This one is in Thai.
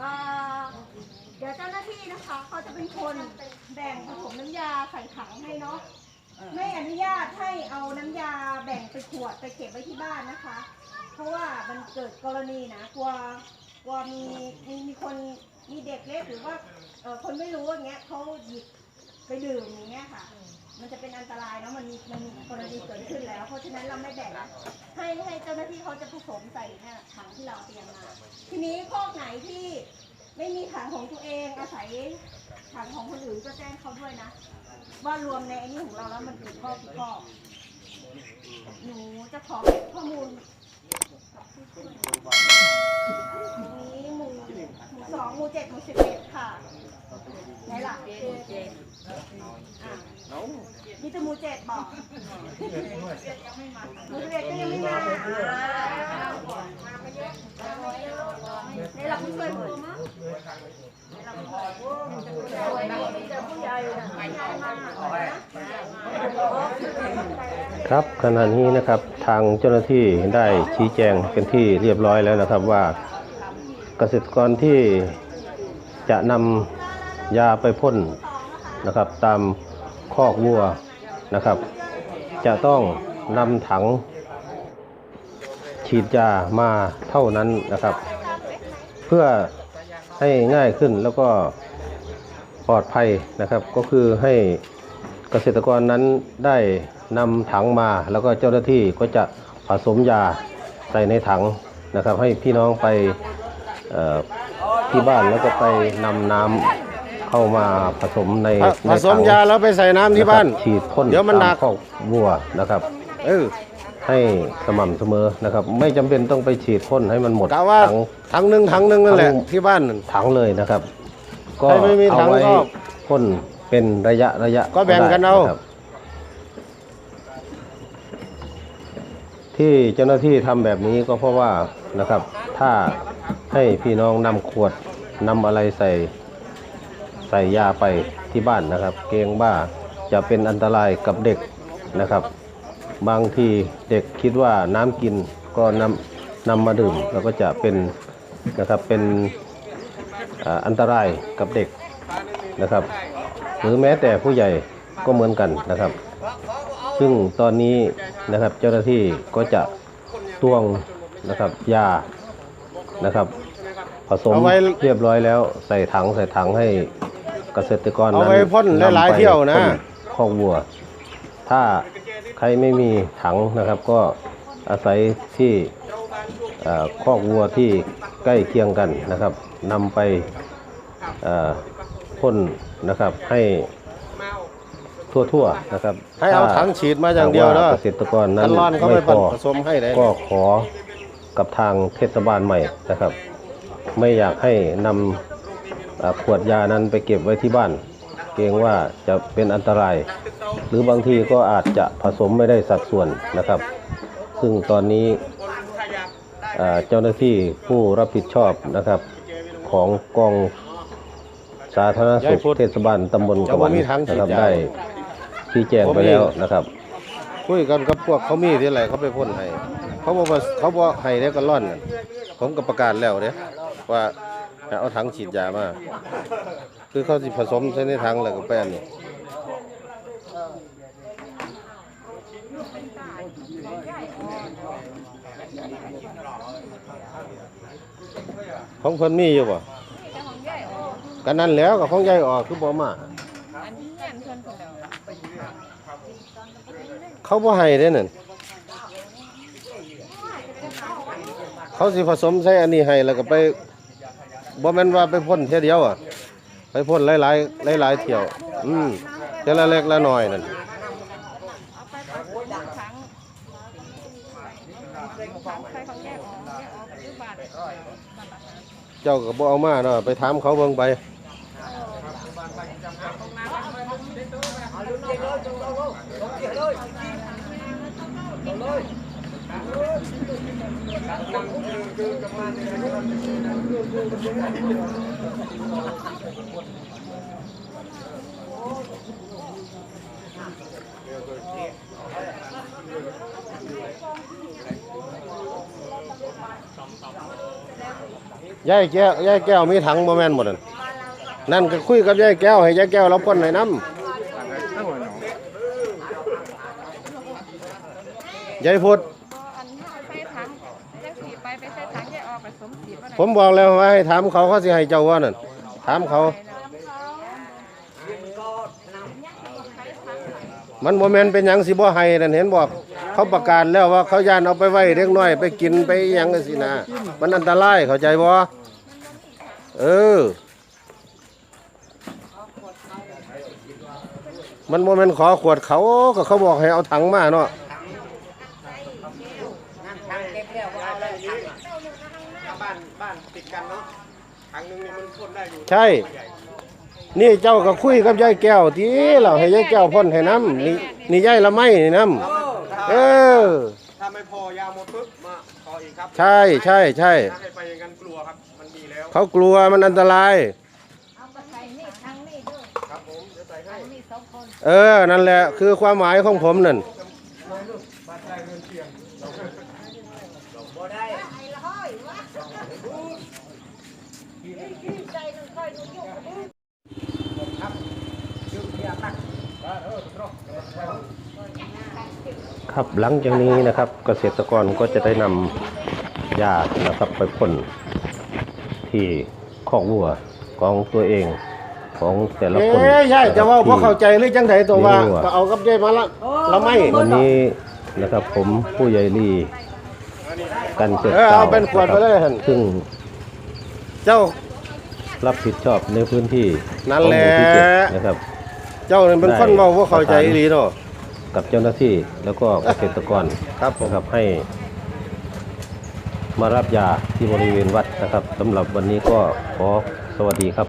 เอ่อเดี๋ยวเจ้าหน้าที่นะคะเขาจะเป็นคนแบ่งผสมน้ำยาใส่ถังให้เนาะไม่อนุญาตให้เอาน้ำยาแบ่งไปขวดไปเก็บไว้ที่บ้านนะคะ เพราะว่ามันเกิดกรณีนะกลัวกลัวมีมีมีคนมีเด็กเล็กหรือว่าเอ่อคนไม่รู้อย่างเงี้ยเขาหยิบไปดื่มอย่างเงี้ยค่ะ มันจะเป็นอันตรายเนาะมันมีมันมีกรณีเกิดขึ้นแล้ว เพราะฉะนั้นเราไม่แบ่งให้ให้เจ้าหน้าที่เขาจะผสมใส่เนี่ยถังที่เราเตรียมมา ทีนี้คอกไหนที่ไม่มีถังของตัวเองอาศัยถังของคนอื่นก็แจ้งเขาด้วยนะ ว่ารวมในไอ้นี่ของเราแล้วมันกี่ข้อกี่ข้อหนูจะขอเก็บข้อมูลกับผู้ช่วยนี้หมู่หมู่สองหมู่เจ็ดหมู่สิบเอ็ดค่ะไหนล่ะอะ มีแต่หมู่เจ็ดบอกหมู่สิบเอ็ดก็ยังไม่มาอ่าในหลักผู้ช่วยผมมั้งในหลักผู้ช่วยมีแต่ผู้ใหญ่นะผู้ใหญ่มาครับขณะนี้นะครับทางเจ้าหน้าที่ได้ชี้แจงเป็นที่เรียบร้อยแล้วนะครับว่าเกษตรกรที่จะนำยาไปพ่น นะครับ ตามคอกวัวนะครับ จะต้องนำถัง ฉีดยามาเท่านั้นนะครับ เพื่อให้ง่ายขึ้นแล้วก็ปลอดภัยนะครับ ก็คือให้เกษตรกรนั้นได้นำถังมา แล้วก็เจ้าหน้าที่ก็จะผสมยาใส่ในถังนะครับ ให้พี่น้องไปที่บ้านแล้วก็ไปนำน้ำ เข้ามาผสมในผในผสมถังยาแล้วไปใส่น้ำที่บ้านะครับฉีดพ่นเดี๋ยวมันหนักตาคอกวัวนะครับเออให้สม่ำเสมอนะครับ ไม่จำเป็นต้องไปฉีดพ่นให้มันหมดกะว่าถังถังหนึ่งถังหนึ่งนั่นแหละถังที่บ้านนั่นถังเลยนะครับ ก็ใครไม่มีเอาถังไว้ก็พ่นเป็นระยะระยะก็แบ่งกันได้เอาะครับที่เจ้าหน้าที่ทำแบบนี้ก็เพราะว่านะครับ ถ้าให้พี่น้องนำขวดนำอะไรใส่ ใส่ยาไปที่บ้านนะครับ เกรงว่าจะเป็นอันตรายกับเด็กนะครับ บางทีเด็กคิดว่าน้ำกินก็นำนำมาดื่ม แล้วก็จะเป็นนะครับเป็นอ่าอันตรายกับเด็กนะครับ หรือแม้แต่ผู้ใหญ่ก็เหมือนกันนะครับ ซึ่งตอนนี้นะครับเจ้าหน้าที่ก็จะตวงนะครับยานะครับ ผสมเอาไว้เรียบร้อยแล้วใส่ถังใส่ถังให้ เกษตรกรเอานั้นไว้พ่นหลายๆำไปเที่ยวนะ พ่คอกวัว ถ้าใครไม่มีถังนะครับ ก็อาศัยที่เอ่อคอกวัวที่ใกล้เคียงกันนะครับนำไปเอ่อพ่นนะครับให้ทั่วๆนะครับให้เอาถังฉีดมาอย่างเดียวถ้เนาะเกษตรกรนั้นคันร้อนเขาไม่ไปพอ ผสมให้ได้ก็ขอกับทางเทศบาลใหม่นะครับ ไม่อยากให้นำอ่า ขวดยานั้นไปเก็บไว้ที่บ้าน เกรงว่าจะเป็นอันตราย หรือบางทีก็อาจจะผสมไม่ได้สัดส่วนนะครับ ซึ่งตอนนี้อ่าเจ้าหน้าที่ผู้รับผิดชอบนะครับของกองสาธารณสุขเทศบาลตำบลกวันนะครับได้ชี้แจงไปแล้วนะครับคุยกันกับพวกเขามีที่ไรเขาไปพ่นให้เขาบอกว่าเขาบอกให้ได้ก็ร่อนน่ะผมก็ประกาศแล้วเด้ว่าให้ เอาถังฉีดยามา คือเขาสิผสมใส่ในถังแล้วก็แป้นนี่ของเพิ่นมีอยู่บ่กันนั่นแล้วกับของใหญ่ออกคือบ่มา เขาบ่ให้เด้นั่นเขาสิผสมใส่อันนี้ให้แล้วก็ไป บ่แม่นว่าไปพ่นเท่ยเดียวอะ ไปพ่นหลายๆหลายๆเที่ยว อืมเท่ยละเล็กละน้อยนั่นเจ้าก็บ่เอามาเนาะไปถามเขาเบิ่งไปเยายแก้วยายแก้วมีถังบ่แม่นหมดนั่นนั่นก็คุยกับยายแก้วให้ยายแก้วเราพ่นให้น้ำยายพุทธ ผมบอกแล้วว่าให้ถามเขาเขาสิให้เจ้าว่านั่นถามเขา มันบ่แม่นเป็นหยังสิบ่ให้นั่นเห็นบอก เขาประกาศแล้วว่าเขาย่านเอาไปไว้เด็กน้อยไปกินไปหยังจังซี่นะมันอันตรายเข้าใจบ่เออ มันบ่แม่นขอขวดเขาก็เขาบอกให้เอาถังมาเนาะ บ้านบ้านติดกันเนาะทางนึงนี่มันพ่นได้อยู่ใช่นี่เจ้าก็คุยกับยายแก้วทีเราให้ยายแก้วพ่นให้น้ำนี่นี่ยายละไม้นี่น้ำเออ ถ้าไม่พอยาหมดปุ๊บมาขออีกครับใช่ใช่ใช่ ถ้าให้ไปอย่างนั้นกลัวครับ มันดีแล้วเขากลัวมันอันตรายครับผมเดี๋ยวใส่ให้เออ นั่นแหละคือความหมายของผมนั่น ครับหลังจากนี้นะครับเกษตรกรก็จะได้นำยานะครับไปพ่นที่คอกวัวของตัวเองของแต่ละคนเอ๊ะยายจะว่าพ่เข้าใจหรือจังไดตัวว่าไม่รู้อะก็เอากับยายมาละละไม่วันนี้ นะครับ ผมผู้ใหญ่ลีกันเกิดเออเอาเป็นขวดไปเลยหั่น ซึ่งเจ้า รับผิดชอบในพื้นที่นั่นแหละ ของมู่ที่เจ็ดนะครับ เจ้านี่เป็นคนเว้าบ่เข้าใจอีหลีเนาะ กับเจ้าหน้าที่แล้วก็เกษตรกรครับผม นะครับให้ มารับยาที่บริเวณวัดนะครับสำหรับวันนี้ก็ขอสวัสดีครับ